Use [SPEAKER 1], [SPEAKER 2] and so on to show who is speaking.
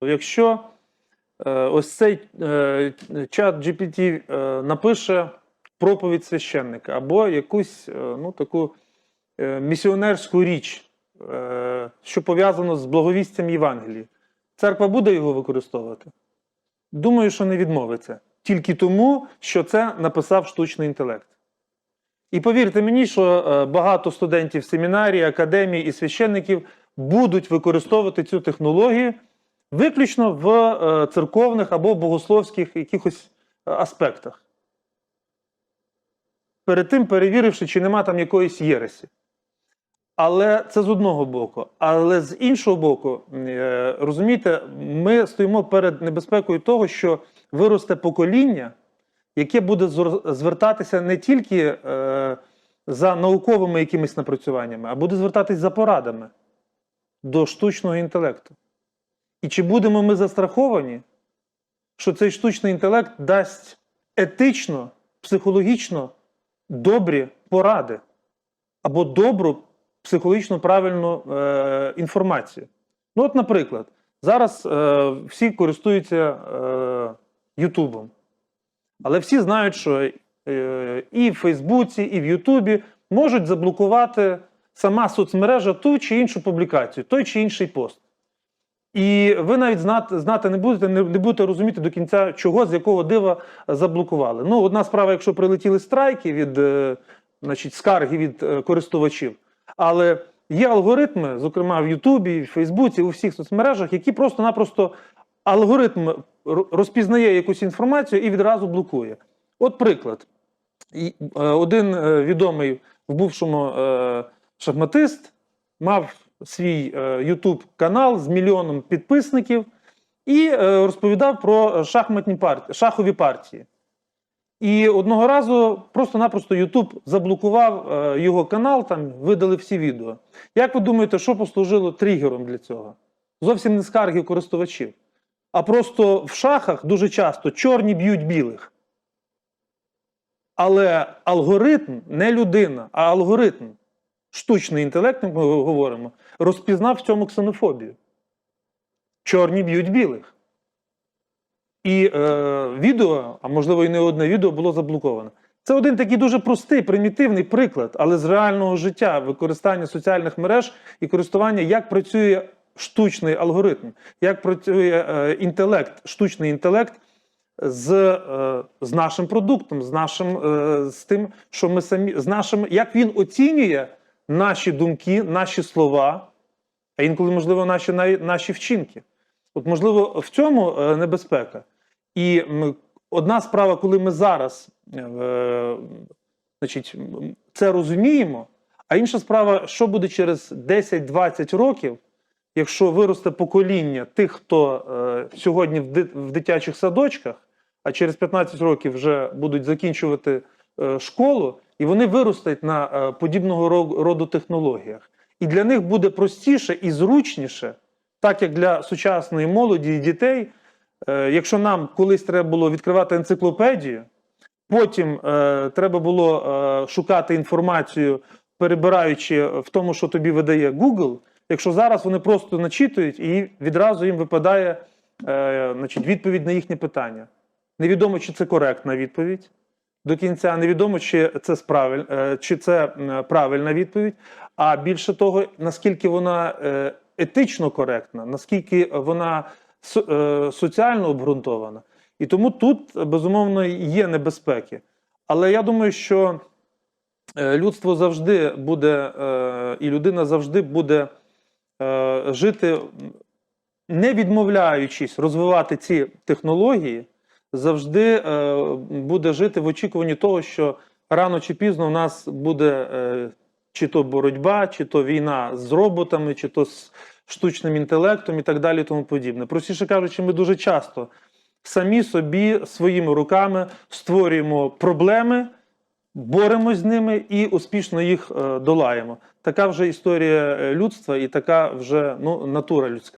[SPEAKER 1] Якщо е, ось цей е, чат GPT е, напише проповідь священника або якусь ну, таку місіонерську річ, що пов'язано з благовістям Євангелії, церква буде його використовувати? Думаю, що не відмовиться. Тільки тому, що це написав штучний інтелект. І повірте мені, що багато студентів семінарії, академії і священників будуть використовувати цю технологію виключно в е, церковних або богословських якихось е, аспектах. Перед тим перевіривши, чи нема там якоїсь єресі. Але це з одного боку. Але з іншого боку, е, розумієте, ми стоїмо перед небезпекою того, що виросте покоління, яке буде звертатися не тільки за науковими якимись напрацюваннями, а буде звертатись за порадами до штучного інтелекту. І чи будемо ми застраховані, що цей штучний інтелект дасть етично, психологічно добрі поради або добру психологічно правильну е, інформацію? Ну, от, наприклад, зараз е, всі користуються е, Ютубом. Але всі знають, що е, і в Фейсбуці, і в Ютубі можуть заблокувати сама соцмережа ту чи іншу публікацію, той чи інший пост. І ви навіть знати, знати не будете, не, не будете розуміти до кінця, чого, з якого дива заблокували. Ну, одна справа, якщо прилетіли страйки від е, значить, скарги від е, користувачів. Але є алгоритми, зокрема в Ютубі, в Фейсбуці, у всіх соцмережах, які просто-напросто алгоритм розпізнає якусь інформацію і відразу блокує. От приклад. Е, Один відомий в бувшому шахматист мав свій YouTube канал з мільйоном підписників і е, розповідав про шахматні партії, шахові партії. І одного разу просто-напросто YouTube заблокував е, його канал, там видали всі відео. Як ви думаєте, що послужило тригером для цього? Зовсім не скарги користувачів. А просто в шахах дуже часто чорні б'ють білих. Але алгоритм не людина, а алгоритм, штучний інтелект, як ми говоримо, розпізнав в цьому ксенофобію. Чорні б'ють білих. І е, відео, а можливо і не одне відео, було заблоковано. Це один такий дуже простий, примітивний приклад, але з реального життя використання соціальних мереж і користування, як працює штучний алгоритм, як працює е, інтелект, штучний інтелект з, е, з нашим продуктом, з нашим е, з тим, що ми самі з нашим, як він оцінює наші думки, наші слова, а інколи, можливо, наші наші вчинки. От, можливо, в цьому е, небезпека. І одна справа, коли ми зараз е, значить, це розуміємо, а інша справа, що буде через 10-20 років, якщо виросте покоління тих, хто е, сьогодні в, ди- в дитячих садочках, а через 15 років вже будуть закінчувати е, школу, і вони виростуть на е, подібного роду технологіях. І для них буде простіше і зручніше, так як для сучасної молоді і дітей, е, якщо нам колись треба було відкривати енциклопедію, потім е, треба було шукати інформацію, перебираючи в тому, що тобі видає Google, якщо зараз вони просто начитують і відразу їм випадає значить, відповідь на їхнє питання. Невідомо, чи це коректна відповідь. До кінця невідомо, чи це, справиль, е, чи це правильна відповідь, а більше того, наскільки вона е, етично коректна, наскільки вона е, соціально обґрунтована. І тому тут, безумовно, є небезпеки. Але я думаю, що людство завжди буде, і людина завжди буде жити, не відмовляючись розвивати ці технології, завжди е, буде жити в очікуванні того, що рано чи пізно в нас буде е, чи то боротьба, чи то війна з роботами, чи то з штучним інтелектом і так далі, тому подібне. Простіше кажучи, ми дуже часто самі собі своїми руками створюємо проблеми, боремось з ними і успішно їх е, долаємо. Така вже історія людства і така вже ну, натура людська.